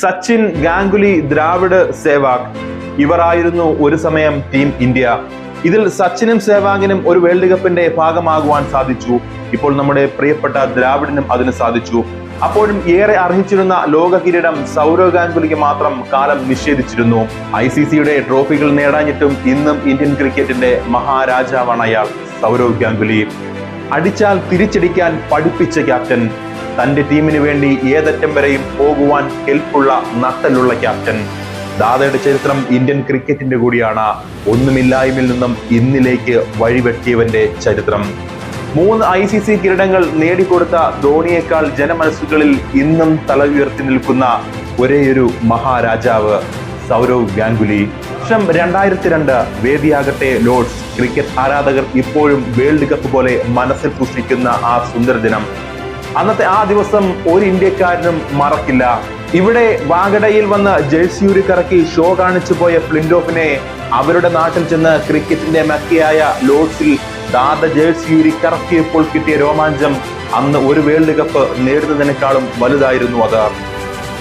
സച്ചിൻ ഗാംഗുലി ദ്രാവിഡ് സേവാഗ്. ഇവരായിരുന്നു ഒരു സമയം team India. ഇതിൽ സച്ചിനും സേവാഗിനും ഒരു വേൾഡ് കപ്പിന്റെ ഭാഗമാകുവാൻ സാധിച്ചു. ഇപ്പോൾ നമ്മുടെ പ്രിയപ്പെട്ട ദ്രാവിഡിനും അതിന് സാധിച്ചു. അപ്പോഴും ഏറെ അർഹിച്ചിരുന്ന ലോക കിരീടം സൗരവ് ഗാംഗുലിക്ക് മാത്രം കാലം നിഷേധിച്ചിരുന്നു. ഐ സി സിയുടെ ട്രോഫികൾ നേടാഞ്ഞിട്ടും ഇന്നും ഇന്ത്യൻ ക്രിക്കറ്റിന്റെ മഹാരാജാവാണ് അയാൾ സൗരവ് ഗാംഗുലി. അടിച്ചാൽ തിരിച്ചടിക്കാൻ പഠിപ്പിച്ച ക്യാപ്റ്റൻ തന്റെ ടീമിന് വേണ്ടി ഏതറ്റം വരെയും പോകുവാൻ കെൽപ്പുള്ള നട്ടലുള്ള ക്യാപ്റ്റൻ. ദാദയുടെ ചരിത്രം ഇന്ത്യൻ ക്രിക്കറ്റിന്റെ കൂടിയാണ്. ഒന്നുമില്ലായ്മയിൽ നിന്നും ഇന്നിലേക്ക് വഴിവെട്ടിയവന്റെ ചരിത്രം. മൂന്ന് ഐ സി സി കിരീടങ്ങൾ നേടിക്കൊടുത്ത ധോണിയേക്കാൾ ജനമനസ്സുകളിൽ ഇന്നും തല ഉയർത്തി നിൽക്കുന്ന ഒരേയൊരു മഹാരാജാവ് സൗരവ് ഗാംഗുലി. വർഷം രണ്ടായിരത്തി രണ്ട് വേദിയാകട്ടെ ലോർഡ്സ് ക്രിക്കറ്റ് ആരാധകർ ഇപ്പോഴും വേൾഡ് കപ്പ് പോലെ മനസ്സിൽ സൂക്ഷിക്കുന്ന ആ സുന്ദര ദിനം. അന്നത്തെ ആ ദിവസം ഒരു ഇന്ത്യക്കാരനും മറക്കില്ല. ഇവിടെ വാഗടയിൽ വന്ന് ജേഴ്സിയൂരി കറക്കി ഷോ കാണിച്ചു പോയ ഫ്ലിൻഡോഫിനെ അവരുടെ നാട്ടിൽ ചെന്ന് ക്രിക്കറ്റിന്റെ മക്കിയായ ലോഡ്സിൽ ദാദ ജേഴ്സിയൂരി കറക്കിയപ്പോൾ കിട്ടിയ രോമാഞ്ചം അന്ന് ഒരു വേൾഡ് കപ്പ് നേടുന്നതിനേക്കാളും വലുതായിരുന്നു അത്.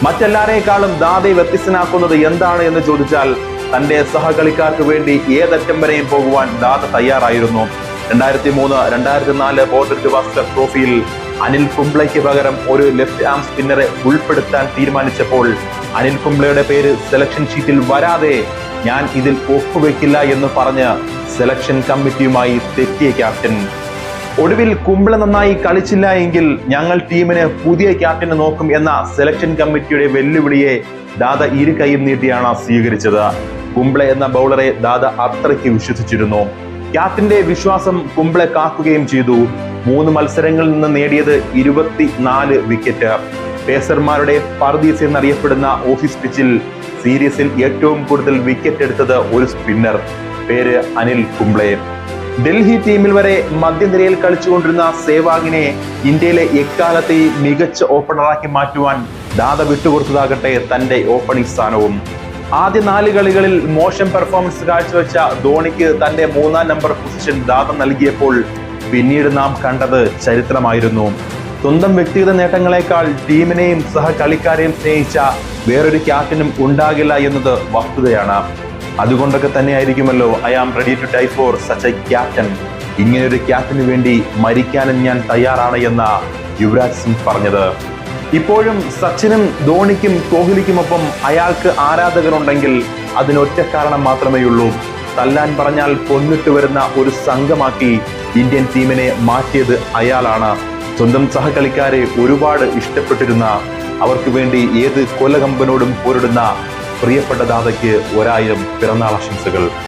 മറ്റെല്ലാരേക്കാളും ദാദയെ വ്യത്യസ്തനാക്കുന്നത് എന്താണ് എന്ന് ചോദിച്ചാൽ തന്റെ സഹകളിക്കാർക്ക് വേണ്ടി ഏതറ്റം വരെയും പോകുവാൻ ദാദ തയ്യാറായിരുന്നു. രണ്ടായിരത്തി മൂന്ന് രണ്ടായിരത്തി നാല് ബോർഡർ ഗവാസ്കർ ട്രോഫിയിൽ അനിൽ കുംബ്ലയ്ക്ക് പകരം ഒരു ലെഫ്റ്റ് ആം സ്പിന്നറെ ഉൾപ്പെടുത്താൻ തീരുമാനിച്ചപ്പോൾ അനിൽ കുംബ്ലയുടെ പേര് സെലക്ഷൻ ഷീറ്റിൽ വരാതെ ഞാൻ ഇതിൽ ഒപ്പുവെക്കില്ല എന്ന് പറഞ്ഞ് സെലക്ഷൻ കമ്മിറ്റിയുമായി തെറ്റിയ ക്യാപ്റ്റൻ. ഒടുവിൽ കുംബ്ല നന്നായി കളിച്ചില്ല എങ്കിൽ ഞങ്ങൾ ടീമിന് പുതിയ ക്യാപ്റ്റനെ നോക്കും എന്ന സെലക്ഷൻ കമ്മിറ്റിയുടെ വെല്ലുവിളിയെ ദാദ ഇരു കൈയും നീട്ടിയാണ് സ്വീകരിച്ചത്. കുംബ്ല എന്ന ബൗളറെ ദാദ അത്രയ്ക്ക് വിശ്വസിച്ചിരുന്നു. ക്യാപ്റ്റന്റെ വിശ്വാസം കുംബ്ലെ കാക്കുകയും ചെയ്തു. മൂന്ന് മത്സരങ്ങളിൽ നിന്ന് നേടിയത് ഇരുപത്തി നാല് വിക്കറ്റ് പേസർമാരുടെ പർദീസ് എന്നറിയപ്പെടുന്ന ഓഫീസ് പിച്ചിൽ സീരീസിൽ ഏറ്റവും കൂടുതൽ വിക്കറ്റ് എടുത്തത് ഒരു സ്പിന്നർ പേര് അനിൽ കുംബ്ലെ ഡൽഹി ടീമിൽ വരെ മധ്യനിരയിൽ കളിച്ചുകൊണ്ടിരുന്ന സേവാഗിനെ ഇന്ത്യയിലെ എക്കാലത്തെയും മികച്ച ഓപ്പണറാക്കി മാറ്റുവാൻ ദാദ വിട്ടുകൊടുത്തതാകട്ടെ തന്റെ ഓപ്പണിംഗ് സ്ഥാനവും. ആദ്യ നാല് കളികളിൽ മോശം പെർഫോമൻസ് കാഴ്ചവെച്ച ധോണിക്ക് തന്റെ മൂന്നാം നമ്പർ പൊസിഷൻ ദാദ നൽകിയപ്പോൾ പിന്നീട് നാം കണ്ടത് ചരിത്രമായിരുന്നു. സ്വന്തം വ്യക്തിഗത നേട്ടങ്ങളെക്കാൾ ടീമിനെയും സഹകളിക്കാരെയും സ്നേഹിച്ച വേറൊരു ക്യാപ്റ്റനും ഉണ്ടാകില്ല എന്നത് വസ്തുതയാണ്. അതുകൊണ്ടൊക്കെ തന്നെയായിരിക്കുമല്ലോ I am ready to die for such a captain ഇങ്ങനൊരു ക്യാപ്റ്റന് വേണ്ടി മരിക്കാനും ഞാൻ തയ്യാറാണ് എന്ന യുവരാജ് സിംഗ് പറഞ്ഞത്. ഇപ്പോഴും സച്ചിനും ധോണിക്കും കോഹ്ലിക്കുമൊപ്പം അയാൾക്ക് ആരാധകരുണ്ടെങ്കിൽ അതിനൊറ്റ കാരണം മാത്രമേ ഉള്ളൂ തല്ലാൻ പറഞ്ഞാൽ കൊന്നിട്ട് വരുന്ന ഒരു സംഘമാക്കി ഇന്ത്യൻ ടീമിനെ മാറ്റിയത് അയാളാണ്. സ്വന്തം സഹകളിക്കാരെ ഒരുപാട് ഇഷ്ടപ്പെട്ടിരുന്ന അവർക്ക് വേണ്ടി ഏത് കൊലകമ്പനോടും പോരിടുന്ന പ്രിയപ്പെട്ട ദാതയ്ക്ക് ഒരായിരം പിറന്നാൾ ആശംസകൾ.